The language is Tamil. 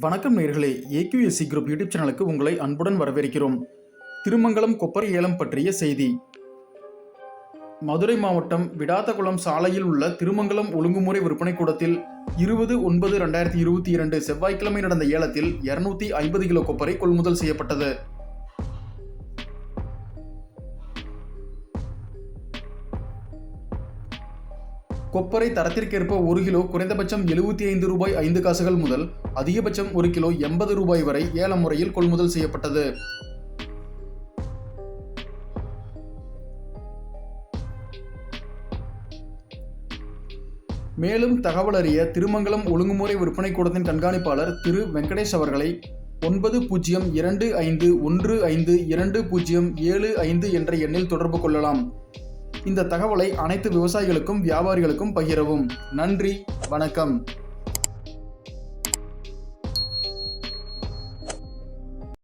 வணக்கம் நேர்களே. ஏக்யூஎஸ்சி குரூப் யூடியூப் சேனலுக்கு உங்களை அன்புடன் வரவேற்கிறோம். திருமங்கலம் கொப்பரை ஏலம் பற்றிய செய்தி. மதுரை மாவட்டம் விடாத்தகுளம் சாலையில் உள்ள திருமங்கலம் ஒழுங்குமுறை விற்பனை கூடத்தில் இருபது ஒன்பது ரெண்டாயிரத்தி இருபத்தி இரண்டு செவ்வாய்க்கிழமை நடந்த ஏலத்தில் இருநூத்தி ஐம்பது கிலோ கொப்பரை கொள்முதல் செய்யப்பட்டது. கொப்பரை தரத்திற்கேற்ப ஒரு கிலோ குறைந்தபட்சம் எழுபத்தி ஐந்து ரூபாய் ஐந்து காசுகள் முதல் அதிகபட்சம் ஒரு கிலோ எண்பது ரூபாய் வரை ஏல முறையில் கொள்முதல் செய்யப்பட்டது. மேலும் தகவல் அறிய திருமங்கலம் ஒழுங்குமுறை விற்பனை கூடத்தின் கண்காணிப்பாளர் திரு வெங்கடேஷ் அவர்களை ஒன்பது பூஜ்ஜியம் இரண்டு ஐந்து ஒன்று ஐந்து இரண்டு பூஜ்ஜியம் ஏழு ஐந்து என்ற எண்ணில் தொடர்பு கொள்ளலாம். இந்த தகவலை அனைத்து விவசாயிகளுக்கும் வியாபாரிகளுக்கும் பகிரவும். நன்றி வணக்கம்.